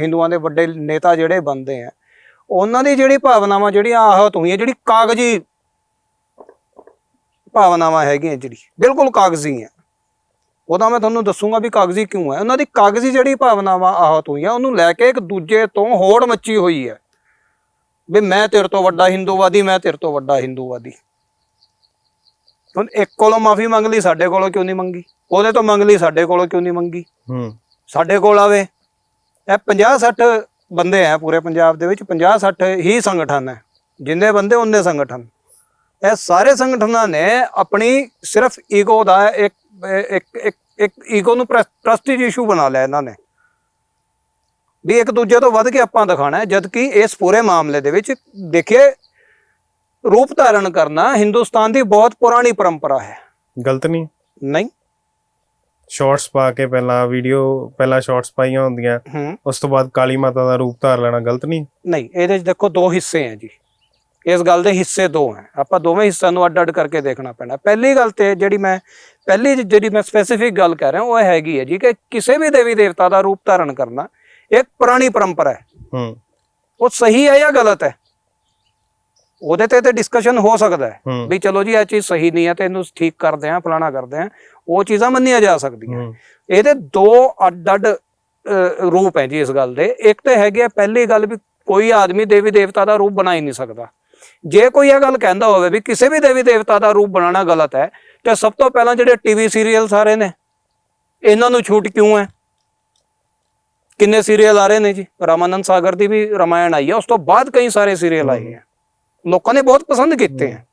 ਹਿੰਦੂਆਂ ਦੇ ਵੱਡੇ ਨੇਤਾ ਜਿਹੜੇ ਬੰਦੇ ਆ ਉਹਨਾਂ ਦੀ ਜਿਹੜੀ ਭਾਵਨਾਵਾਂ ਜਿਹੜੀਆਂ ਆਹਤ ਹੋਈਆਂ ਜਿਹੜੀ ਕਾਗਜ਼ੀ ਭਾਵਨਾਵਾਂ ਹੈਗੀਆਂ ਜਿਹੜੀ ਬਿਲਕੁਲ ਕਾਗਜ਼ੀ ਹੈ ਉਹਦਾ ਮੈਂ ਤੁਹਾਨੂੰ ਦੱਸੂਗਾ ਵੀ ਕਾਗਜ਼ੀ ਕਿਉਂ ਹੈ ਉਹਨਾਂ ਦੀ ਕਾਗਜ਼ੀ ਜਿਹੜੀ ਭਾਵਨਾਵਾਂ ਆਹਤ ਹੋਈਆਂ ਉਹਨੂੰ ਲੈ ਕੇ ਇੱਕ ਦੂਜੇ ਤੋਂ ਹੋੜ ਮੱਚੀ ਹੋਈ ਹੈ ਵੀ ਮੈਂ ਤੇਰੇ ਤੋਂ ਵੱਡਾ ਹਿੰਦੂਵਾਦੀ ਮੈਂ ਤੇਰੇ ਤੋਂ ਵੱਡਾ ਹਿੰਦੂਵਾਦੀ। ਹੁਣ ਇੱਕ ਕੋਲੋਂ ਮਾਫੀ ਮੰਗ ਲਈ ਸਾਡੇ ਕੋਲੋਂ ਕਿਉਂ ਨਹੀਂ ਮੰਗੀ? ਉਹਦੇ ਤੋਂ ਮੰਗ ਲਈ ਸਾਡੇ ਕੋਲੋਂ ਕਿਉਂ ਨਹੀਂ ਮੰਗੀ? ਹੂੰ। ਸਾਡੇ ਕੋਲ ਆਵੇ। ਇਹ 50 60 ਬੰਦੇ ਆ ਪੂਰੇ ਪੰਜਾਬ ਦੇ ਵਿੱਚ 50 60 ਹੀ ਸੰਗਠਨ ਹੈ। ਜਿੰਨੇ ਬੰਦੇ ਉਹਨੇ ਸੰਗਠਨ। ਇਹ ਸਾਰੇ ਸੰਗਠਨਾਂ ਨੇ ਆਪਣੀ ਸਿਰਫ ਈਗੋ ਦਾ ਇੱਕ ਇੱਕ ਇੱਕ ਇੱਕ ਈਗੋ ਨੂੰ ਪ੍ਰੈਸਟੀਜ ਇਸ਼ੂ ਬਣਾ ਲਿਆ ਇਹਨਾਂ ਨੇ। ਵੀ ਇੱਕ ਦੂਜੇ ਤੋਂ ਵੱਧ ਕੇ ਆਪਾਂ ਦਿਖਾਣਾ ਹੈ ਜਦ ਕਿ ਇਸ ਪੂਰੇ ਮਾਮਲੇ ਦੇ ਵਿੱਚ ਦੇਖਿਏ ਰੂਪ ਧਾਰਨ ਕਰਨਾ ਹਿੰਦੁਸਤਾਨ ਦੀ ਬਹੁਤ ਪੁਰਾਣੀ ਪਰੰਪਰਾ ਹੈ। ਗਲਤ ਨਹੀਂ। ਨਹੀਂ। ਸ਼ਾਰਟਸ ਪਾ ਕੇ ਪਹਿਲਾਂ ਵੀਡੀਓ ਪਹਿਲਾਂ ਸ਼ਾਰਟਸ ਪਾਈਆਂ ਹੁੰਦੀਆਂ। ਹੂੰ। ਉਸ ਤੋਂ ਬਾਅਦ ਕਾਲੀ ਮਾਤਾ ਦਾ ਰੂਪ ਧਾਰ ਲੈਣਾ ਗਲਤ ਨਹੀਂ? ਨਹੀਂ ਇਹਦੇ 'ਚ ਦੇਖੋ ਦੋ ਹਿੱਸੇ ਹੈ ਜੀ। ਇਸ ਗੱਲ ਦੇ ਹਿੱਸੇ ਦੋ ਹੈ ਆਪਾਂ ਦੋਵੇਂ ਹਿੱਸਿਆਂ ਨੂੰ ਅੱਡ-ਅੱਡ ਕਰਕੇ ਦੇਖਣਾ ਪੈਣਾ। ਪਹਿਲੀ ਗੱਲ ਤੇ ਜਿਹੜੀ ਮੈਂ ਪਹਿਲੀ ਜਿਹੜੀ ਮੈਂ ਸਪੈਸੀਫਿਕ ਗੱਲ ਕਰ ਰਿਹਾ ਉਹ ਹੈਗੀ ਹੈ ਜੀ ਕਿ ਕਿਸੇ ਵੀ ਦੇਵੀ ਦੇਵਤਾ ਦਾ ਰੂਪ ਧਾਰਨ ਕਰਨਾ ਇੱਕ ਪੁਰਾਣੀ ਪਰੰਪਰਾ ਹੈ। ਹੂੰ। ਉਹ ਸਹੀ ਹੈ ਜਾਂ ਗਲਤ ਹੈ? ਉਹਦੇ ਤੇ ਤੇ ਡਿਸਕਸ਼ਨ ਹੋ ਸਕਦਾ ਹੈ ਵੀ ਚਲੋ ਜੀ ਇਹ ਚੀਜ਼ ਸਹੀ ਨਹੀਂ ਹੈ ਤੇ ਇਹਨੂੰ ਠੀਕ ਕਰਦੇ ਆਂ ਫਲਾਣਾ ਕਰਦੇ ਆਂ ਉਹ ਚੀਜ਼ਾਂ ਮੰਨੀਆਂ ਜਾ ਸਕਦੀਆਂ। ਇਹਦੇ ਦੋ ਅੱਡ-ਅੱਡ ਰੂਪ ਹੈ ਜੀ ਇਸ ਗੱਲ ਦੇ। ਇੱਕ ਤੇ ਹੈਗੀ ਹੈ ਪਹਿਲੀ ਗੱਲ ਵੀ ਕੋਈ ਆਦਮੀ ਦੇਵੀ ਦੇਵਤਾ ਦਾ ਰੂਪ ਬਣਾ ਹੀ ਨਹੀਂ ਸਕਦਾ। ਜੇ ਕੋਈ ਇਹ ਗੱਲ ਕਹਿੰਦਾ ਹੋਵੇ ਵੀ ਕਿਸੇ ਵੀ ਦੇਵੀ ਦੇਵਤਾ ਦਾ ਰੂਪ ਬਣਾਉਣਾ ਗਲਤ ਹੈ ਤੇ ਸਭ ਤੋਂ ਪਹਿਲਾਂ ਜਿਹੜੇ ਟੀਵੀ ਸੀਰੀਅਲ ਸਾਰੇ ਨੇ ਇਹਨਾਂ ਨੂੰ ਛੂਟ ਕਿਉਂ ਹੈ? ਕਿੰਨੇ ਸੀਰੀਅਲ ਆ ਰਹੇ ਨੇ ਜੀ? ਰਾਮਾਨੰਦ ਸਾਗਰ ਦੀ ਵੀ ਰਮਾਇਣ ਆਈ ਹੈ ਉਸ ਤੋਂ ਬਾਅਦ ਕਈ ਸਾਰੇ ਸੀਰੀਅਲ ਆਏ ਹੈ। ਲੋਕਾਂ ਨੇ ਬਹੁਤ ਪਸੰਦ ਕੀਤੇ ਹੈ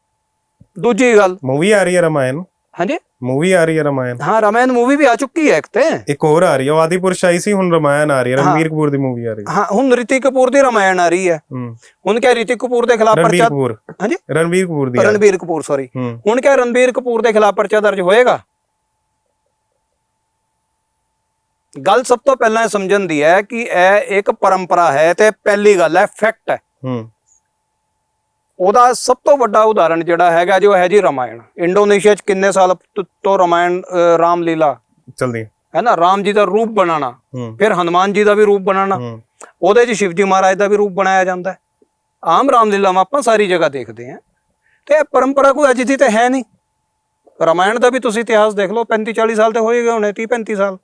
ਦੂਜੀ ਗੱਲ। ਮੂਵੀ ਆ ਰਹੀ ਹੈ ਰਮਾਇਣ। ਹਾਂਜੀ। ਮੂਵੀ ਆ ਰਹੀ ਹੈ ਰਮਾਇਣ। ਹਾਂ ਰਾਮਾਇਣ ਮੂਵੀ ਵੀ ਆ ਚੁੱਕੀ ਹੈ ਇੱਕ ਤੇ। ਇੱਕ ਹੋਰ ਆ ਰਹੀ ਹੈ ਆਦਿਪੁਰਸ਼ ਆਈ ਸੀ ਹੁਣ ਰਮਾਇਣ ਆ ਰਹੀ ਹੈ। ਰਣਵੀਰ ਕਪੂਰ ਦੀ ਮੂਵੀ ਆ ਰਹੀ ਹੈ। ਹਾਂ ਹੁਣ ਰਿਤਿਕ ਕਪੂਰ ਦੀ ਰਮਾਇਣ ਆ ਰਹੀ ਹੈ। ਹੂੰ। ਹੁਣ ਕਿਆ ਰਿਤਿਕ ਕਪੂਰ ਦੇ ਖਿਲਾਫ ਰਣਵੀਰ ਪਰਚਾ ਹਾਂਜੀ। ਰਣਵੀਰ ਕਪੂਰ ਦੀ ਆ। ਰਣਬੀਰ ਕਪੂਰ ਸੌਰੀ ਹੁਣ ਕਿਆ ਰਣਬੀਰ ਕਪੂਰ ਦੇ ਖਿਲਾਫ ਪਰਚਾ ਦਰਜ ਹੋਏਗਾ? ਗੱਲ ਸਭ ਤੋਂ ਪਹਿਲਾਂ ਇਹ ਸਮਝਣ ਦੀ ਹੈ ਕਿ ਇਹ ਇੱਕ ਪਰੰਪਰਾ ਹੈ ਤੇ ਪਹਿਲੀ ਗੱਲ ਹੈ ਫੈਕਟ ਹੈ। ਹੂੰ। ਉਹਦਾ ਸਭ ਤੋਂ ਵੱਡਾ ਉਦਾਹਰਣ ਜਿਹੜਾ ਹੈਗਾ ਜੋ ਹੈ ਜੀ ਰਮਾਇਣ। ਇੰਡੋਨੇਸ਼ੀਆ 'ਚ ਕਿੰਨੇ ਸਾਲ ਤ- ਰਮਾਇਣ ਰਾਮਲੀਲਾ? ਚਲਦੀ ਹੈ। ਹੈ ਨਾ? ਰਾਮ ਜੀ ਦਾ ਰੂਪ ਬਣਾਉਣਾ। ਹੂੰ। ਫਿਰ ਹਨੂਮਾਨ ਜੀ ਦਾ ਵੀ ਰੂਪ ਬਣਾਉਣਾ। ਹੂੰ। ਉਹਦੇ 'ਚ ਸ਼ਿਵਜੀ ਮਹਾਰਾਜ ਦਾ ਵੀ ਰੂਪ ਬਣਾਇਆ ਜਾਂਦਾ ਹੈ। ਆਮ ਰਾਮਲੀਲਾਵਾਂ ਆਪਾਂ ਸਾਰੀ ਜਗ੍ਹਾ ਦੇਖਦੇ ਹਾਂ। ਤੇ ਇਹ ਪਰੰਪਰਾ ਕੋਈ ਅੱਜ ਦੀ ਤੇ ਹੈ ਨਹੀਂ। ਰਾਮਾਇਣ ਦਾ ਵੀ ਤੁਸੀਂ ਇਤਿਹਾਸ ਦੇਖ ਲਓ 35 40 ਸਾਲ ਤੇ ਹੋਏ ਗਏ ਹੋਣੇ 30 35 ਸਾਲ।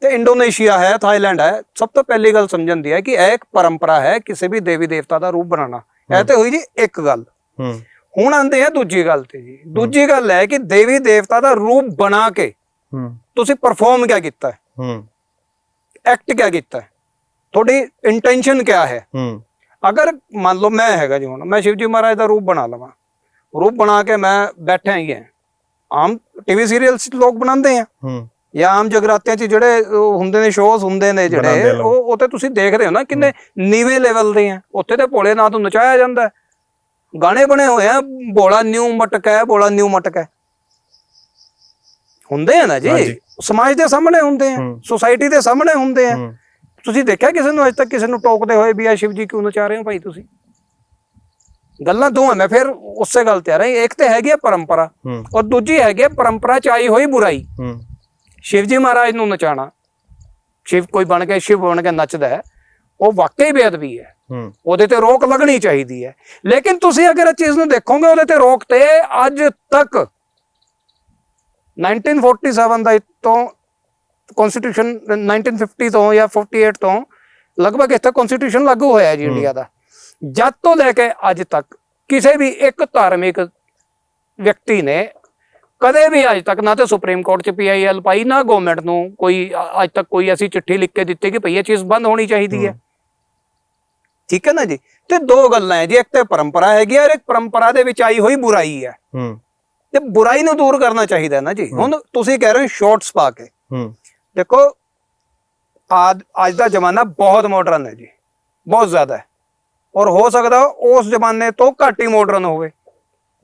ਤੇ ਇੰਡੋਨੇਸ਼ੀਆ ਹੈ ਥਾਈਲੈਂਡ ਹੈ। ਸਭ ਤੋਂ ਪਹਿਲੀ ਗੱਲ ਸਮਝਣ ਦੀ ਹੈ ਕਿ ਇਹ ਇੱਕ ਪਰੰਪਰਾ ਹੈ ਕਿਸੇ ਵੀ ਦੇਵੀ ਦੇਵਤਾ ਦਾ ਰੂਪ ਬਣਾਉਣਾ। ਇਹ ਤੇ ਹੋਈ ਜੀ ਇੱਕ ਗੱਲ। ਹੂੰ। ਹੁਣ ਆਂਦੇ ਆ ਦੂਜੀ ਗੱਲ ਤੇ ਜੀ। ਦੂਜੀ ਗੱਲ ਹੈ ਕਿ ਦੇਵੀ ਦੇਵਤਾ ਦਾ ਰੂਪ ਬਣਾ ਕੇ ਹੂੰ। ਤੁਸੀਂ ਪਰਫਾਰਮ ਕਿਆ ਕੀਤਾ ਹੈ? ਹੂੰ। ਐਕਟ ਕਿਆ ਕੀਤਾ ਹੈ? ਤੁਹਾਡੀ ਇੰਟੈਂਸ਼ਨ ਕਿਆ ਹੈ? ਹੂੰ। ਅਗਰ ਮੰਨ ਲਓ ਮੈਂ ਹੈਗਾ ਜੀ ਹੁਣ ਮੈਂ ਸ਼ਿਵਜੀ ਮਹਾਰਾਜ ਦਾ ਰੂਪ ਬਣਾ ਲਵਾਂ। ਰੂਪ ਬਣਾ ਕੇ ਮੈਂ ਬੈਠਾ ਹੀ ਹੈ। ਆਮ ਟੀਵੀ ਸੀਰੀਅਲਸ ਲੋਕ ਬਣਾਉਂਦੇ ਆ। ਹੂੰ। ਜਾਂ ਆਮ ਜਗਰਾਤਿਆਂ 'ਚ ਜਿਹੜੇ ਉਹ ਹੁੰਦੇ ਨੇ ਸ਼ੋਜ਼ ਹੁੰਦੇ ਨੇ ਜਿਹੜੇ ਆ। ਉਹ ਉੱਥੇ ਤੁਸੀਂ ਦੇਖਦੇ ਹੋ ਨਾ ਕਿੰਨੇ ਨੀਵੇਂ ਲੈਵਲ ਦੇ ਆ। ਉੱਥੇ ਤੇ ਭੋਲੇ ਨਾਥ ਨੂੰ ਨਚਾਇਆ ਜਾਂਦਾ। ਗਾਣੇ ਬਣੇ ਹੋਏ ਆ ਭੋਲਾ ਨਿਊ ਮਟਕ ਭੋਲਾ ਨਿਊ ਮਟਕ ਹੁੰਦੇ ਆ ਨਾ ਜੀ। ਸਮਾਜ ਦੇ ਸਾਹਮਣੇ ਹੁੰਦੇ ਆ। ਸੋਸਾਇਟੀ ਦੇ ਸਾਹਮਣੇ ਹੁੰਦੇ ਆ। ਤੁਸੀਂ ਦੇਖਿਆ ਕਿਸੇ ਨੂੰ ਅੱਜ ਤੱਕ ਕਿਸੇ ਨੂੰ ਟੋਕਦੇ ਹੋਏ ਵੀ ਆ ਸ਼ਿਵ ਜੀ ਕਿਉਂ ਨਚਾ ਰਹੇ ਹੋ ਭਾਈ ਤੁਸੀਂ? ਗੱਲਾਂ ਦੋ ਹੈ ਮੈਂ ਫਿਰ ਉਸੇ ਗੱਲ ਤੇ ਆ ਰਹੀ ਇੱਕ ਤੇ ਹੈਗੀ ਹੈ ਪਰੰਪਰਾ ਔਰ ਦੂਜੀ ਹੈਗੀ ਹੈ ਪਰੰਪਰਾ ਚ ਆਈ ਹੋਈ ਬੁਰਾਈ। ਸ਼ਿਵ ਜੀ ਮਹਾਰਾਜ ਨੂੰ ਨਚਾਣਾ ਸ਼ਿਵ ਕੋਈ ਬਣ ਕੇ ਸ਼ਿਵ ਬਣ ਕੇ ਨੱਚਦਾ ਹੈ। ਉਹ ਵਾਕਈ ਬੇਅਦਬੀ ਹੈ। ਉਹਦੇ ਤੇ ਰੋਕ ਲੱਗਣੀ ਚਾਹੀਦੀ ਹੈ। ਲੇਕਿਨ ਤੁਸੀਂ ਅਗਰ ਇਹ ਚੀਜ਼ ਨੂੰ ਦੇਖੋਗੇ ਉਹਦੇ ਤੇ ਰੋਕ ਤੇ ਅੱਜ ਤੱਕ 1947 ਦਾ ਤੋਂ ਕਨਸਟੀਟਿਊਸ਼ਨ 1950 ਤੋਂ ਜਾਂ 48 ਤੋਂ ਲਗਭਗ ਇੱਥੇ ਕਨਸਟੀਟਿਊਸ਼ਨ ਲਾਗੂ ਹੋਇਆ ਜੀ ਇੰਡੀਆ ਦਾ। ਜਦ ਤੋਂ ਲੈ ਕੇ ਅੱਜ ਤੱਕ ਕਿਸੇ ਵੀ ਇੱਕ ਧਾਰਮਿਕ ਵਿਅਕਤੀ ਨੇ ਕਦੇ ਵੀ ਅੱਜ ਤੱਕ ਨਾ ਤੇ ਸੁਪਰੀਮ ਕੋਰਟ ਚ ਪੀਆਈਐਲ ਪਾਈ ਨਾ ਗਵਰਨਮੈਂਟ ਨੂੰ ਕੋਈ ਅੱਜ ਤੱਕ ਕੋਈ ਐਸੀ ਚਿੱਠੀ ਲਿਖ ਕੇ ਦਿੱਤੀ ਕਿ ਭਈ ਇਹ ਚੀਜ਼ ਬੰਦ ਹੋਣੀ ਚਾਹੀਦੀ ਹੈ। ਠੀਕ ਹੈ ਨਾ ਜੀ? ਤੇ ਦੋ ਗੱਲਾਂ ਹੈ ਜੀ ਇੱਕ ਤੇ ਪਰੰਪਰਾ ਹੈਗੀ ਹੈ ਔਰ ਇੱਕ ਪਰੰਪਰਾ ਦੇ ਵਿੱਚ ਆਈ ਹੋਈ ਬੁਰਾਈ ਹੈ। ਹੂੰ। ਤੇ ਬੁਰਾਈ ਨੂੰ ਦੂਰ ਕਰਨਾ ਚਾਹੀਦਾ ਹੈ ਨਾ ਜੀ। ਹੁਣ ਤੁਸੀਂ ਕਹਿ ਰਹੇ ਹੋ ਸ਼ਾਰਟਸ ਪਾ ਕੇ। ਹੂੰ। ਦੇਖੋ ਆਦ ਅੱਜ ਦਾ ਜ਼ਮਾਨਾ ਬਹੁਤ ਮਾਡਰਨ ਹੈ ਜੀ। ਬਹੁਤ ਜ਼ਿਆਦਾ ਹੈ। ਔਰ ਹੋ ਸਕਦਾ ਉਸ ਜ਼ਮਾਨੇ ਤੋਂ ਘੱਟ ਹੀ ਮਾਡਰਨ ਹੋਵੇ।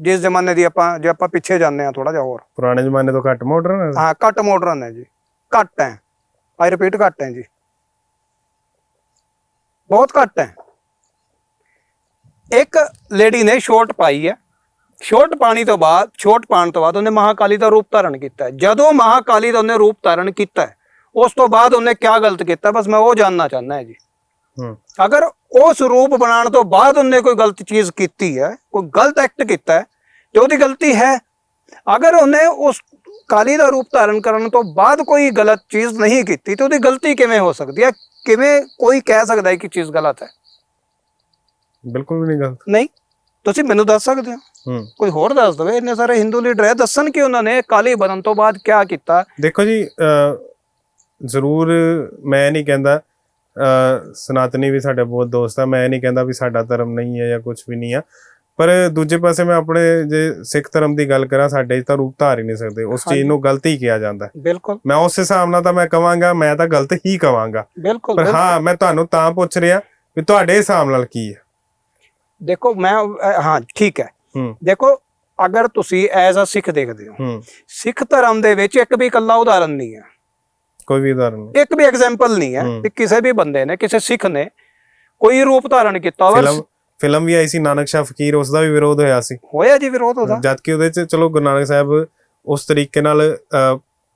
ਜਿਸ ਜ਼ਮਾਨੇ ਦੀ ਆਪਾਂ ਜੇ ਆਪਾਂ ਪਿੱਛੇ ਜਾਂਦੇ ਹਾਂ ਥੋੜਾ ਜਿਹਾ ਹੋਰ। ਪੁਰਾਣੇ ਜ਼ਮਾਨੇ ਤੋਂ ਘੱਟ ਮਾਡਰਨ ਹੈ ਹਾਂ ਘੱਟ ਮਾਡਰਨ ਹੈ ਜੀ। ਘੱਟ ਹੈ। ਆਈ ਰਿਪੀਟ ਘੱਟ ਹੈ ਜੀ। ਬਹੁਤ ਘੱਟ ਹੈ। ਇੱਕ ਲੇਡੀ ਨੇ ਸ਼ੋਰਟ ਪਾਈ ਹੈ। ਸ਼ੋਰਟ ਪਾਣੀ ਤੋਂ ਬਾਅਦ ਸ਼ੋਰਟ ਪਾਣ ਤੋਂ ਬਾਅਦ ਉਹਨੇ ਮਹਾਕਾਲੀ ਦਾ ਰੂਪ ਧਾਰਨ ਕੀਤਾ ਹੈ। ਜਦੋਂ ਮਹਾਕਾਲੀ ਦਾ ਉਹਨੇ ਰੂਪ ਧਾਰਨ ਕੀਤਾ ਹੈ ਉਸ ਤੋਂ ਬਾਅਦ ਉਹਨੇ ਕੀ ਗਲਤ ਕੀਤਾ? ਬਸ ਮੈਂ ਉਹ ਜਾਨਣਾ ਚਾਹੁੰਦਾ ਹਾਂ ਜੀ। ਹੂੰ ਅਗਰ ਉਸ ਰੂਪ ਬਣਾਉਣ ਤੋਂ ਬਾਅਦ ਉਹਨੇ ਕੋਈ ਗਲਤ ਚੀਜ਼ ਕੀਤੀ ਹੈ ਕੋਈ ਗਲਤ ਐਕਟ ਕੀਤਾ ਹੈ ਤੇ ਉਹਦੀ ਗਲਤੀ ਹੈ। ਅਗਰ ਉਹਨੇ ਉਸ ਕਾਲੀ ਦਾ ਰੂਪ ਧਾਰਨ ਕਰਨ ਤੋਂ ਬਾਅਦ ਕੋਈ ਗਲਤ ਚੀਜ਼ ਨਹੀਂ ਕੀਤੀ ਤੇ ਉਹਦੀ ਗਲਤੀ ਕਿਵੇਂ ਹੋ ਸਕਦੀ ਹੈ? ਕਿਵੇਂ ਕੋਈ ਕਹਿ ਸਕਦਾ ਹੈ ਕਿ ਚੀਜ਼ ਗਲਤ ਹੈ? ਬਿਲਕੁਲ ਵੀ ਨਹੀਂ ਗਲਤ। ਨਹੀਂ। ਤੁਸੀਂ ਮੈਨੂੰ ਦੱਸ ਸਕਦੇ ਹੋ? ਹੂੰ। ਕੋਈ ਹੋਰ ਦੱਸ ਦਵੇ? ਇੰਨੇ ਸਾਰੇ ਹਿੰਦੂ ਲੀਡਰ ਹੈ ਦੱਸਣ ਕਿ ਉਹਨਾਂ ਨੇ ਕਾਲੀ ਬਣਨ ਤੋਂ ਬਾਅਦ ਕੀ ਕੀਤਾ? ਦੇਖੋ ਜੀ ਜ਼ਰੂਰ ਮੈਂ ਨਹੀਂ ਕਹਿੰਦਾ ਸਨਾਤਨੀ ਵੀ ਸਾਡੇ ਬਹੁਤ ਦੋਸਤ ਆ। ਮੈਂ ਨਹੀਂ ਕਹਿੰਦਾ ਵੀ ਸਾਡਾ ਧਰਮ ਨਹੀਂ ਹੈ ਜਾਂ ਕੁਝ ਵੀ ਨਹੀਂ ਆ। ਪਰ ਦੂਜੇ ਪਾਸੇ ਮੈਂ ਆਪਣੇ ਜੇ ਸਿੱਖ ਧਰਮ ਦੀ ਗੱਲ ਕਰਾਂ ਸਾਡੇ ਤਾਂ ਰੂਪ ਧਾਰ ਹੀ ਨਹੀਂ ਸਕਦੇ। ਉਸ ਚੀਜ਼। ਨੂੰ ਗਲਤੀ ਕਿਹਾ ਜਾਂਦਾ। ਹੈ। ਬਿਲਕੁਲ। ਮੈਂ ਉਸ ਹਿਸਾਬ ਨਾਲ ਤਾਂ ਮੈਂ ਕਵਾਂਗਾ ਮੈਂ ਤਾਂ ਗਲਤ ਹੀ ਕਵਾਂਗਾ। ਬਿਲਕੁਲ ਪਰ। ਹਾਂ ਮੈਂ ਤੁਹਾਨੂੰ ਤਾਂ ਪੁੱਛ ਰਿਹਾ ਵੀ ਤੁਹਾਡੇ ਹਿਸਾਬ ਨਾਲ ਕੀ ਹੈ? ਦੇਖੋ ਮੈਂ ਹਾਂ ਠੀਕ ਹੈ। ਦੇਖੋ ਅਗਰ ਤੁਸੀਂ ਐਜ਼ ਅ ਸਿੱਖ ਦੇਖਦੇ ਹੂੰ। ਸਿੱਖ ਧਰਮ ਦੇ ਵਿੱਚ ਇੱਕ ਵੀ ਇਕੱਲਾ ਉਦਾਹਰਨ ਨਹੀਂ ਹੈ। ਕੋਈ ਵੀ ਉਦਾਹਰਨ ਨਹੀਂ। ਇੱਕ ਵੀ ਐਗਜ਼ਾਮਪਲ ਨਹੀਂ ਹੈ। ਕਿ ਕਿਸੇ ਵੀ ਬੰਦੇ ਨੇ ਕਿਸੇ ਸਿੱਖ ਨੇ ਕੋਈ ਰੂਪ ਧਾਰਨ ਕੀਤਾ ਹੋਵੇ ਫਿਲਮ ਫਿਲਮ ਵੀ ਆਈ ਸੀ ਨਾਨਕ ਸ਼ਾਹ ਫਕੀਰ ਉਸ ਦਾ ਵੀ ਵਿਰੋਧ ਹੋਇਆ ਸੀ। ਹੋਇਆ ਜੀ ਵਿਰੋਧ ਉਹਦਾ। ਜਦ ਕਿ ਉਹਦੇ ਚ ਚਲੋ ਗੁਰੂ ਨਾਨਕ ਸਾਹਿਬ ਉਸ ਤਰੀਕੇ ਨਾਲ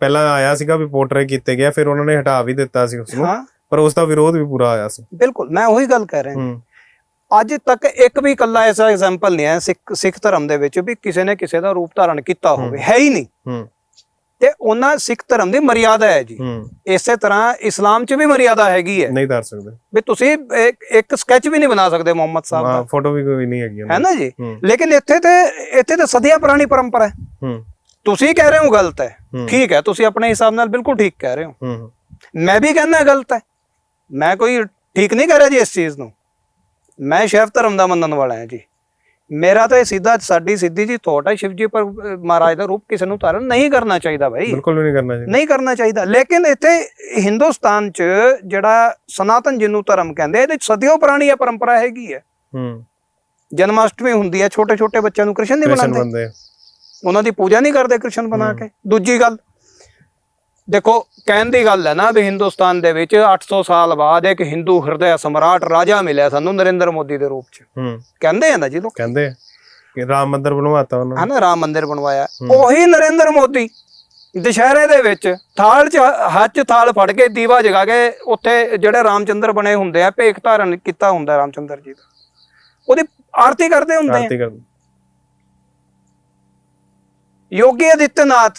ਪਹਿਲਾਂ ਆਇਆ ਸੀਗਾ ਵੀ ਪੋਰਟਰੇ ਕੀਤੇ ਗਿਆ ਫਿਰ ਉਹਨਾਂ ਨੇ ਹਟਾ ਵੀ ਦਿੱਤਾ ਸੀ ਉਸ ਨੂੰ। ਪਰ ਉਸ ਦਾ ਵਿਰੋਧ ਵੀ ਪੂਰਾ ਆਇਆ ਸੀ। ਬਿਲਕੁਲ ਮੈਂ ਉਹੀ ਗੱਲ ਕਹਿ ਰਿਹਾ। ਹੂੰ। ਅੱਜ ਤੱਕ ਇੱਕ ਵੀ ਇਕੱਲਾ ਐਸਾ ਐਗਜ਼ਾਮਪਲ ਨਹੀਂ ਹੈ ਸਿੱਖ ਸਿੱਖ ਧਰਮ ਦੇ ਵਿੱਚ ਵੀ ਕਿਸੇ ਨੇ ਕਿਸੇ ਦਾ ਰੂਪ ਧਾਰਨ ਕੀਤਾ ਹੋਵੇ। ਹੈ। ਹੀ ਨਹੀਂ। ਤੇ ਉਹਨਾਂ ਸਿੱਖ ਧਰਮ ਦੀ ਮਰਿਆਦਾ ਹੈ ਜੀ। ਇਸੇ ਤਰ੍ਹਾਂ ਇਸਲਾਮ 'ਚ ਵੀ ਮਰਿਆਦਾ ਹੈਗੀ ਹੈ। ਨਹੀਂ ਧਰ ਸਕਦੇ। ਵੀ ਤੁਸੀਂ ਇੱਕ ਇੱਕ ਸਕੈਚ ਵੀ ਨਹੀਂ ਬਣਾ ਸਕਦੇ ਮੁਹੰਮਦ ਸਾਹਿਬ ਦਾ। ਫੋਟੋ ਵੀ ਕੋਈ ਨਹੀਂ ਹੈਗੀ ਹੈ ਨਾ ਜੀ? ਲੇਕਿਨ ਇੱਥੇ ਤੇ ਇੱਥੇ ਤੇ ਸਦੀਆਂ ਪੁਰਾਣੀ ਪਰੰਪਰਾ ਹੈ। ਤੁਸੀਂ ਕਹਿ ਰਹੇ ਹੋ ਗਲਤ ਹੈ। ਠੀਕ ਹੈ ਤੁਸੀਂ ਆਪਣੇ ਹਿਸਾਬ ਨਾਲ ਬਿਲਕੁਲ ਠੀਕ ਕਹਿ ਰਹੇ ਹੋ। ਮੈਂ ਵੀ ਕਹਿੰਦਾ ਗਲਤ ਹੈ। ਮੈਂ ਕੋਈ ਠੀਕ ਨਹੀਂ ਕਰ ਰਿਹਾ ਜੀ ਇਸ ਚੀਜ਼ ਨੂੰ। ਮੈਂ ਸ਼ੈਵ ਧਰਮ ਦਾ ਮੰਨਣ ਵਾਲਾ ਹਾਂ ਜੀ। ਮੇਰਾ ਤਾਂ ਇਹ ਸਿੱਧਾ ਸਾਡੀ ਸਿੱਧੀ ਜੀ ਥੋਟ ਹੈ ਸ਼ਿਵਜੀ ਪਰ ਮਹਾਰਾਜ ਦਾ ਰੂਪ ਕਿਸੇ ਨੂੰ ਧਾਰਨ ਨਹੀਂ ਕਰਨਾ ਚਾਹੀਦਾ ਭਾਈ ਬਿਲਕੁਲ ਨਹੀਂ ਕਰਨਾ ਚਾਹੀਦਾ। ਨਹੀਂ ਕਰਨਾ ਚਾਹੀਦਾ। ਲੇਕਿਨ ਇੱਥੇ ਹਿੰਦੁਸਤਾਨ 'ਚ ਜਿਹੜਾ ਸਨਾਤਨ ਜਿਹਨੂੰ ਧਰਮ ਕਹਿੰਦੇ ਇਹਦੇ ਸਦੀਆਂ ਪੁਰਾਣੀ ਇਹ ਪਰੰਪਰਾ ਹੈਗੀ ਹੈ ਹੂੰ। ਜਨਮਾਸ਼ਟਮੀ ਹੁੰਦੀ ਹੈ ਛੋਟੇ ਛੋਟੇ ਬੱਚਿਆਂ ਨੂੰ ਕ੍ਰਿਸ਼ਨ ਨਹੀਂ ਬਣਾਉਂਦੇ ਉਹਨਾਂ ਦੀ ਪੂਜਾ ਨਹੀਂ ਕਰਦੇ ਕ੍ਰਿਸ਼ਨ ਬਣਾ। ਕੇ। ਦੂਜੀ ਗੱਲ ਦੇਖੋ ਕਹਿਣ ਦੀ ਗੱਲ ਹੈ ਨਾ ਵੀ ਹਿੰਦੁਸਤਾਨ ਦੇ ਵਿੱਚ 800 ਸਾਲ ਬਾਅਦ ਇੱਕ ਹਿੰਦੂ ਹਿਰਦੇ ਸਮਰਾਟ ਰਾਜਾ ਮਿਲਿਆ ਸਾਨੂੰ ਨਰਿੰਦਰ ਮੋਦੀ ਦੇ ਰੂਪ 'ਚ। ਹੂੰ। ਕਹਿੰਦੇ ਆ ਨਾ ਜੀ ਲੋਕ? ਕਹਿੰਦੇ ਆ ਕਿ ਰਾਮ ਮੰਦਿਰ ਬਣਵਾਤਾ ਉਹਨਾਂ ਨੇ। ਹਨਾ ਰਾਮ ਮੰਦਿਰ ਬਣਵਾਇਆ। ਉਹੀ ਨਰਿੰਦਰ ਮੋਦੀ ਦੁਸ਼ਹਿਰੇ ਦੇ ਵਿੱਚ ਥਾਲ 'ਚ ਹੱਥ ਥਾਲ ਫੜ ਕੇ ਦੀਵਾ ਜਗਾ ਕੇ ਉੱਥੇ ਜਿਹੜੇ ਰਾਮਚੰਦਰ ਬਣੇ ਹੁੰਦੇ ਆ ਭੇਖ ਧਾਰਨ ਕੀਤਾ ਹੁੰਦਾ ਰਾਮਚੰਦਰ ਜੀ ਦਾ। ਉਹਦੀ ਆਰਤੀ ਕਰਦੇ ਹੁੰਦੇ ਆ। ਆਰਤੀ ਕਰਦੇ। ਯੋਗੀ ਆਦਿੱਤਿਆਨਾਥ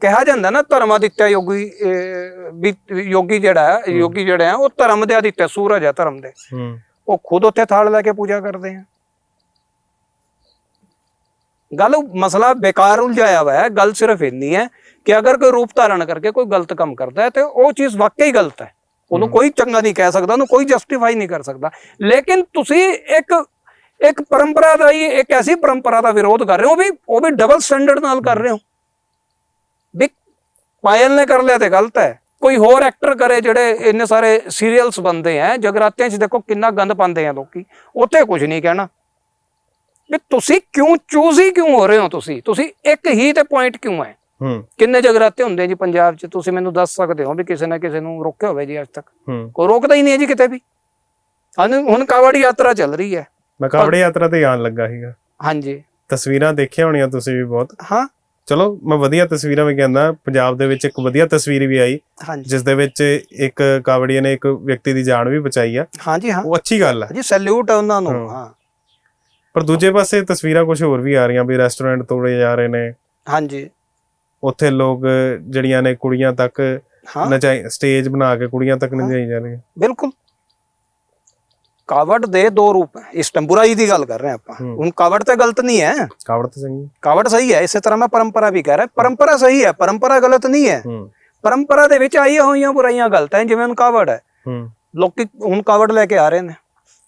ਕਿਹਾ ਜਾਂਦਾ ਨਾ ਧਰਮ ਆਦਿੱਤਿਆ ਯੋਗੀ ਵੀ ਯੋਗੀ ਜਿਹੜਾ ਯੋਗੀ ਜਿਹੜੇ ਆ ਉਹ ਧਰਮ ਦੇ ਆਦਿੱਤਿਆ ਸੂਰਜ ਹੈ ਧਰਮ ਦੇ। ਉਹ ਖੁਦ ਉੱਥੇ ਥਾਲ ਲੈ ਕੇ ਪੂਜਾ ਕਰਦੇ ਆ। ਗੱਲ ਮਸਲਾ ਬੇਕਾਰ ਉਲਝਾਇਆ ਹੋਇਆ ਹੈ ਗੱਲ ਸਿਰਫ ਇੰਨੀ ਹੈ ਕਿ ਅਗਰ ਕੋਈ ਰੂਪ ਧਾਰਨ ਕਰਕੇ ਕੋਈ ਗਲਤ ਕੰਮ ਕਰਦਾ ਹੈ ਤੇ ਉਹ ਚੀਜ਼ ਵਾਕਈ ਗਲਤ ਹੈ। ਉਹਨੂੰ। ਕੋਈ ਚੰਗਾ ਨਹੀਂ ਕਹਿ ਸਕਦਾ ਉਹਨੂੰ ਕੋਈ ਜਸਟੀਫਾਈ ਨਹੀਂ ਕਰ ਸਕਦਾ। ਲੇਕਿਨ ਤੁਸੀਂ ਇੱਕ ਇੱਕ ਪਰੰਪਰਾ ਦਾ ਹੀ ਇੱਕ ਐਸੀ ਪਰੰਪਰਾ ਦਾ ਵਿਰੋਧ ਕਰ ਰਹੇ ਹੋ ਵੀ ਉਹ ਵੀ ਡਬਲ ਸਟੈਂਡਰਡ ਨਾਲ ਕਰ ਰਹੇ ਹੋ। ਵੀ ਪਾਇਲ ਨੇ ਕਰ ਲਿਆ ਤੇ ਗਲਤ ਹੈ। ਕੋਈ ਹੋਰ ਐਕਟਰ ਕਰੇ ਜਿਹੜੇ ਇੰਨੇ ਸਾਰੇ ਸੀਰੀਅਲਸ ਬੰਦੇ ਆ ਜਗਰਾਤਿਆਂ 'ਚ ਦੇਖੋ ਕਿੰਨਾ ਗੰਦ ਪਾਉਂਦੇ ਆ ਲੋਕੀ। ਉੱਥੇ ਕੁਝ ਨਹੀਂ ਕਹਿਣਾ। ਵੀ ਤੁਸੀਂ ਕਿਉਂ ਚੂਜ਼ ਹੀ ਕਿਉਂ ਹੋ ਰਹੇ ਹੋ ਤੁਸੀਂ? ਤੁਸੀਂ ਇੱਕ ਹੀ ਤੇ ਪੁਆਇੰਟ ਕਿਉਂ ਹੈ ਹੂੰ। ਕਿੰਨੇ ਜਗਰਾਤੇ ਹੁੰਦੇ ਜੀ ਪੰਜਾਬ 'ਚ? ਤੁਸੀਂ ਮੈਨੂੰ ਦੱਸ ਸਕਦੇ ਹੋ ਵੀ ਕਿਸੇ ਨਾ ਕਿਸੇ ਨੂੰ ਰੋਕਿਆ ਹੋਵੇ ਜੀ ਅੱਜ ਤੱਕ। ਕੋਈ ਰੋਕਦਾ ਹੀ ਨਹੀਂ ਹੈ ਜੀ ਕਿਤੇ ਵੀ। ਹੁਣ ਹੁਣ ਕਾਵੜੀ ਯਾਤਰਾ ਚੱਲ ਰਹੀ ਹੈ ਮੈਂ ਕਾਵੜੀ ਯਾਤਰਾ ਤੇ ਆਉਣ ਲੱਗਾ ਸੀਗਾ। ਹਾਂਜੀ। ਤਸਵੀਰਾਂ ਦੇਖੀਆਂ ਹੋਣੀਆਂ ਤੁਸੀਂ ਵੀ ਬਹੁਤ। ਹਾਂ। ਚਲੋ ਮੈਂ ਵਧੀਆ ਤਸਵੀਰਾਂ ਵੀ ਕਹਿੰਦਾ ਪੰਜਾਬ ਦੇ ਵਿੱਚ ਇੱਕ ਵਧੀਆ ਤਸਵੀਰ ਵੀ ਆਈ ਹਾਂਜੀ। ਜਿਸ ਦੇ ਵਿੱਚ ਇੱਕ ਕਾਵੜੀਏ ਨੇ ਇੱਕ ਵਿਅਕਤੀ ਦੀ ਜਾਨ ਵੀ ਬਚਾਈ ਆ। ਹਾਂਜੀ ਹਾਂ। ਉਹ ਅੱਛੀ ਗੱਲ ਹੈ ਜੀ ਸੈਲੂਟ ਹੈ ਉਹਨਾਂ ਨੂੰ ਹਾਂ। ਪਰ ਦੂਜੇ ਪਾਸੇ ਤਸਵੀਰਾਂ ਕੁਝ ਹੋਰ ਵੀ ਆ ਰਹੀਆਂ ਵੀ ਰੈਸਟੋਰੈਂਟ ਤੋੜੇ ਜਾ ਰਹੇ ਨੇ। ਹਾਂਜੀ। ਉੱਥੇ ਲੋਕ ਜਿਹੜੀਆਂ ਨੇ ਕੁੜੀਆਂ ਤੱਕ ਨਚਾਈ ਸਟੇਜ ਬਣਾ ਕੇ ਕੁੜੀਆਂ ਤੱਕ ਨਚਾਈ ਜਾ ਰਹੀਆਂ। ਬਿਲਕੁਲ। ਕਾਵੜ ਦੇ ਦੋ ਰੂਪ ਹੈ। ਇਸ ਟਾਈਮ ਬੁਰਾਈ ਦੀ ਗੱਲ ਕਰ ਰਹੇ ਆਪਾਂ। ਹੁਣ ਕਾਵੜ ਤੇ ਗਲਤ ਨਹੀਂ ਹੈ। ਕਾਵੜ ਤੇ ਚੰਗੀ ਕਾਵੜ ਸਹੀ ਹੈ ਇਸੇ ਤਰ੍ਹਾਂ ਮੈਂ ਪਰੰਪਰਾ ਵੀ ਕਹਿ ਰਿਹਾ। ਪਰੰਪਰਾ ਸਹੀ ਹੈ ਪਰੰਪਰਾ ਗਲਤ ਨਹੀਂ ਹੈ। ਪਰੰਪਰਾ ਦੇ ਵਿੱਚ ਆਈਆਂ ਹੋਈਆਂ ਬੁਰਾਈਆਂ ਗਲਤ ਹੈ ਜਿਵੇਂ ਹੁਣ ਕਾਵੜ ਹੈ। ਲੋਕੀ ਹੁਣ ਕਾਵੜ ਲੈ ਕੇ ਆ ਰਹੇ ਨੇ।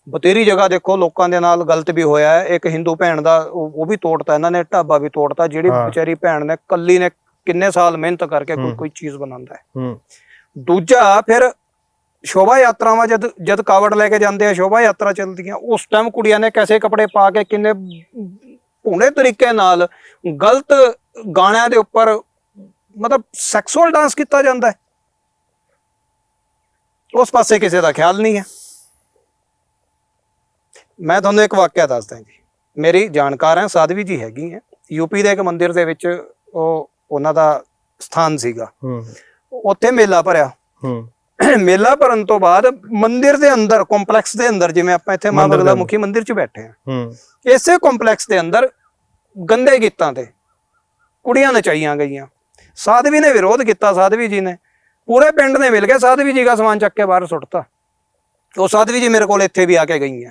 ਬਤੇਰੀ ਜਗ੍ਹਾ ਦੇਖੋ ਲੋਕਾਂ ਦੇ ਨਾਲ ਗਲਤ ਵੀ ਹੋਇਆ ਹੈ। ਇੱਕ ਹਿੰਦੂ ਭੈਣ ਦਾ ਉਹ ਵੀ ਤੋੜਤਾ ਇਹਨਾਂ ਨੇ ਢਾਬਾ ਵੀ ਤੋੜਤਾ ਜਿਹੜੀ। ਵਿਚਾਰੀ ਭੈਣ ਨੇ ਕੱਲੀ ਨੇ ਕਿੰਨੇ ਸਾਲ ਮਿਹਨਤ ਕਰਕੇ ਕੋਈ। ਕੋਈ ਚੀਜ਼ ਬਣਾਉਂਦਾ ਹੂੰ। ਦੂਜਾ ਫਿਰ ਸ਼ੋਭਾ ਯਾਤਰਾਵਾਂ ਜਦ ਜਦ ਕਾਵੜ ਲੈ ਕੇ ਜਾਂਦੇ ਆ ਸ਼ੋਭਾ ਯਾਤਰਾ ਚੱਲਦੀਆਂ ਉਸ ਟਾਈਮ ਕੁੜੀਆਂ ਨੇ ਕੈਸੇ ਕੱਪੜੇ ਪਾ ਕੇ ਕਿੰਨੇ ਭੂਨੇ ਤਰੀਕੇ ਨਾਲ ਗਲਤ ਗਾਣਿਆਂ ਦੇ ਉੱਪਰ ਮਤਲਬ ਸੈਕਸੁਅਲ ਡਾਂਸ ਕੀਤਾ ਜਾਂਦਾ ਹੈ। ਉਸ ਪਾਸੇ ਕਿਸੇ ਦਾ ਖਿਆਲ ਨਹੀਂ ਹੈ। ਮੈਂ ਤੁਹਾਨੂੰ ਇੱਕ ਵਾਕਿਆ ਦੱਸਦਾ ਜੀ ਮੇਰੀ ਜਾਣਕਾਰ ਹੈ ਸਾਧਵੀ ਜੀ ਹੈਗੀ ਹੈ। ਯੂਪੀ ਦੇ ਇੱਕ ਮੰਦਿਰ ਦੇ ਵਿੱਚ ਉਹ ਉਹਨਾਂ ਦਾ ਸਥਾਨ ਸੀਗਾ। ਹੂੰ। ਉੱਥੇ ਮੇਲਾ ਭਰਿਆ। ਹੂੰ। ਮੇਲਾ ਭਰਨ ਤੋਂ ਬਾਅਦ ਮੰਦਿਰ ਦੇ ਅੰਦਰ ਕੰਪਲੈਕਸ ਦੇ ਅੰਦਰ ਜਿਵੇਂ ਆਪਾਂ ਇੱਥੇ ਮਾਂ ਬਗਲਾ। ਮੁਖੀ ਮੰਦਿਰ 'ਚ ਬੈਠੇ ਆ ਹੂੰ। ਇਸੇ ਕੰਪਲੈਕਸ ਦੇ ਅੰਦਰ ਗੰਦੇ ਗੀਤਾਂ ਤੇ ਕੁੜੀਆਂ ਨਚਾਈਆਂ ਗਈਆਂ। ਸਾਧਵੀ ਨੇ ਵਿਰੋਧ ਕੀਤਾ ਸਾਧਵੀ ਜੀ ਨੇ। ਪੂਰੇ ਪਿੰਡ ਨੇ ਮਿਲ ਕੇ ਸਾਧਵੀ ਜੀ ਦਾ ਸਮਾਨ ਚੱਕ ਕੇ ਬਾਹਰ ਸੁੱਟਤਾ। ਉਹ ਸਾਧਵੀ ਜੀ ਮੇਰੇ ਕੋਲ ਇੱਥੇ ਵੀ ਆ ਕੇ ਗਈਆਂ।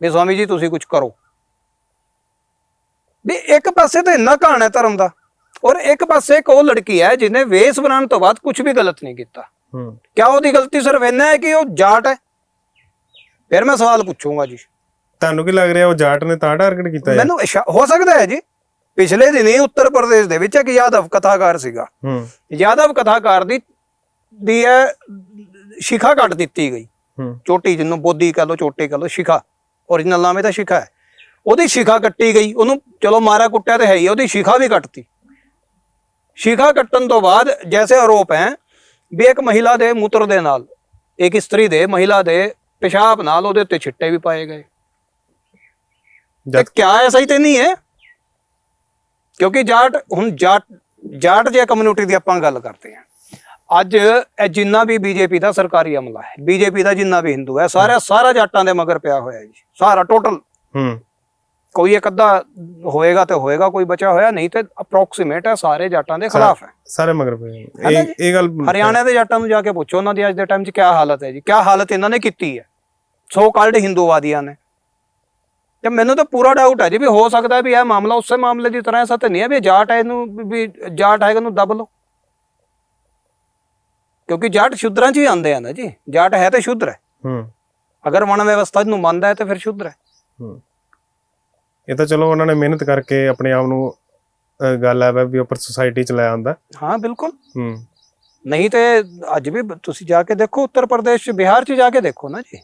ਵੀ ਸਵਾਮੀ ਜੀ ਤੁਸੀਂ ਕੁਝ ਕਰੋ। ਵੀ ਇੱਕ ਪਾਸੇ ਤਾਂ ਇੰਨਾ ਕਹਾਣ ਹੈ ਧਰਮ ਦਾ ਔਰ ਇੱਕ ਪਾਸੇ ਇੱਕ ਉਹ ਲੜਕੀ ਹੈ ਜਿਹਨੇ ਵੇਸ ਬਣਾਉਣ ਤੋਂ ਬਾਅਦ ਕੁਝ ਵੀ ਗਲਤ ਨਹੀਂ ਕੀਤਾ। ਕਿਆ ਉਹਦੀ ਗਲਤੀ ਸਿਰਫ ਇੰਨਾ ਹੈ ਕਿ ਉਹ ਜਾਟ ਹੈ? ਫਿਰ ਮੈਂ ਸਵਾਲ ਪੁੱਛੂੰਗਾ ਜੀ। ਤੁਹਾਨੂੰ ਕੀ ਲੱਗ ਰਿਹਾ ਉਹ ਜਾਟ ਨੇ ਤਾਂ ਟਾਰਗੇਟ ਕੀਤਾ ਹੈ ਮੈਨੂੰ ਹੋ ਸਕਦਾ ਹੈ ਜੀ। ਪਿਛਲੇ ਦਿਨੀ ਉੱਤਰ ਪ੍ਰਦੇਸ਼ ਦੇ ਵਿੱਚ ਇੱਕ ਯਾਦਵ ਕਥਾਕਾਰ ਸੀਗਾ। ਹੂੰ। ਯਾਦਵ ਕਥਾਕਾਰ ਦੀ ਦੀ ਹੈ ਸ਼ਿਖਾ ਕੱਟ ਦਿੱਤੀ ਗਈ। ਹੂੰ। ਚੋਟੀ ਜਿਹਨੂੰ ਬੋਧੀ ਕਹ ਲੋ ਚੋਟੀ ਕਹ ਲੋ ਸ਼ਿਖਾ। origignal ਨਾਮ ਇਹਦਾ ਸ਼ਿਖਾ ਹੈ। ਉਹਦੀ ਸ਼ਿਖਾ ਕੱਟੀ ਗਈ। ਉਹਨੂੰ ਚਲੋ ਮਾਰਾ ਕੁੱਟਿਆ ਤੇ ਹੈ ਹੀ ਉਹਦੀ ਸ਼ਿਖਾ ਵੀ ਕੱਟਤੀ। ਸ਼ਿਖਾ ਕੱਟਣ ਤੋਂ ਬਾਅਦ ਜੈਸੇ ਆਰੋਪ ਹੈ ਵੀ ਇੱਕ ਮਹਿਲਾ ਦੇ ਮੂਤਰ ਦੇ ਨਾਲ ਇੱਕ ਇਸਤਰੀ ਦੇ ਮਹਿਲਾ ਦੇ ਪਿਸ਼ਾਬ ਨਾਲ ਉਹਦੇ ਉੱਤੇ ਛਿੱਟੇ ਵੀ ਪਾਏ ਗਏ। ਤੇ ਕਿਆ ਐਸਾ ਹੀ ਤੇ ਨਹੀਂ ਹੈ? ਕਿਉਂਕਿ ਜਾਟ ਹੁਣ ਜਾਟ ਜਾਟ ਜੇ ਕਮਿਊਨਿਟੀ ਦੀ ਆਪਾਂ ਗੱਲ ਕਰਦੇ ਹਾਂ ਅੱਜ ਇਹ ਜਿੰਨਾ ਵੀ ਬੀਜੇਪੀ ਦਾ ਸਰਕਾਰੀ ਅਮਲਾ ਹੈ ਬੀਜੇਪੀ ਦਾ ਜਿੰਨਾ ਵੀ ਹਿੰਦੂ ਹੈ ਸਾਰਾ ਸਾਰਾ ਜਾਟਾਂ ਦੇ ਮਗਰ ਪਿਆ ਹੋਇਆ ਜੀ ਸਾਰਾ ਟੋਟਲ ਹੂੰ। ਕੋਈ ਇੱਕ ਅੱਧਾ ਹੋਏਗਾ ਤੇ ਹੋਏਗਾ ਕੋਈ ਬਚਾ ਹੋਇਆ ਨਹੀਂ ਤੇ ਅਪਰੋਕਸੀਮੇਟ ਹੈ ਸਾਰੇ ਜਾਟਾਂ ਦੇ ਖਿਲਾਫ ਹੈ। ਸਾਰੇ ਮਗਰ ਨੇ। ਨਾ ਇਹ ਇਹ ਗੱਲ ਹਰਿਆਣਾ ਦੇ ਜਾਟਾਂ ਨੂੰ ਜਾ ਕੇ ਪੁੱਛੋ ਉਹਨਾਂ ਦੀ ਅੱਜ ਦੇ ਟਾਈਮ 'ਚ ਕਿਆ ਹਾਲਤ ਹੈ ਜੀ? ਕਿਆ ਹਾਲਤ ਇਹਨਾਂ ਨੇ ਕੀਤੀ ਹੈ? ਸੋ ਕਾਲਡ ਹਿੰਦੂਵਾਦੀਆਂ ਨੇ। ਤੇ ਮੈਨੂੰ ਤਾਂ ਪੂਰਾ ਡਾਊਟ ਹੈ ਜੀ ਵੀ ਹੋ ਸਕਦਾ ਵੀ ਇਹ ਮਾਮਲਾ ਉਸੇ ਮਾਮਲੇ ਦੀ ਤਰ੍ਹਾਂ ਐਸਾ ਤਾਂ ਨਹੀਂ ਹੈ ਵੀ ਜਾਟ ਹੈ ਇਹਨੂੰ ਵੀ- ਵੀ ਜਾਟ ਹੈ ਇਹਨੂੰ ਦਬ ਲਓ। ਕਿਉਂਕਿ ਜਾਟ ਸ਼ੁੱਧਰਾਂ 'ਚ ਹੀ ਆਉਂਦੇ ਆ ਨਾ ਜੀ। ਜਾਟ ਹੈ ਤੇ ਸ਼ੁੱਧਰ ਹੈ। ਹੂੰ। ਅਗਰ ਵਣ ਵਿਵਸਥਾ ਨੂੰ ਮੰਨਦਾ ਹੈ ਤੇ ਫਿਰ ਸ਼ੁੱਧਰ ਹੈ। ਹੂੰ। ਇਹ ਤਾਂ ਚਲੋ ਉਹਨਾਂ ਨੇ ਮਿਹਨਤ ਕਰਕੇ ਆਪਣੇ ਆਪ ਨੂੰ ਗੱਲ ਹੈ ਵੀ ਉੱਪਰ ਸੁਸਾਇਟੀ ਚ ਲੈ ਆਂਦਾ ਹਾਂ ਬਿਲਕੁਲ। ਹੂੰ। ਨਹੀਂ ਤੇ ਅੱਜ ਵੀ ਬ- ਤੁਸੀਂ ਜਾ ਕੇ ਦੇਖੋ ਉੱਤਰ ਪ੍ਰਦੇਸ਼ ਚ ਬਿਹਾਰ ਚ ਜਾ ਕੇ ਦੇਖੋ ਨਾ ਜੀ।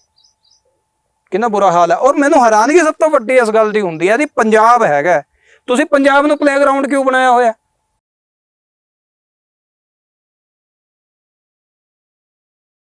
ਕਿੰਨਾ ਬੁਰਾ ਹਾਲ ਹੈ। ਔਰ ਮੈਨੂੰ ਹੈਰਾਨਗੀ ਸਭ ਤੋਂ ਵੱਡੀ ਇਸ ਗੱਲ ਦੀ ਹੁੰਦੀ ਹੈ ਦੀ ਪੰਜਾਬ ਹੈਗਾ। ਤੁਸੀਂ ਪੰਜਾਬ ਨੂੰ ਪਲੇਗਰਾਉਂਡ ਕਿਉਂ ਬਣਾਇਆ ਹੋਇਆ?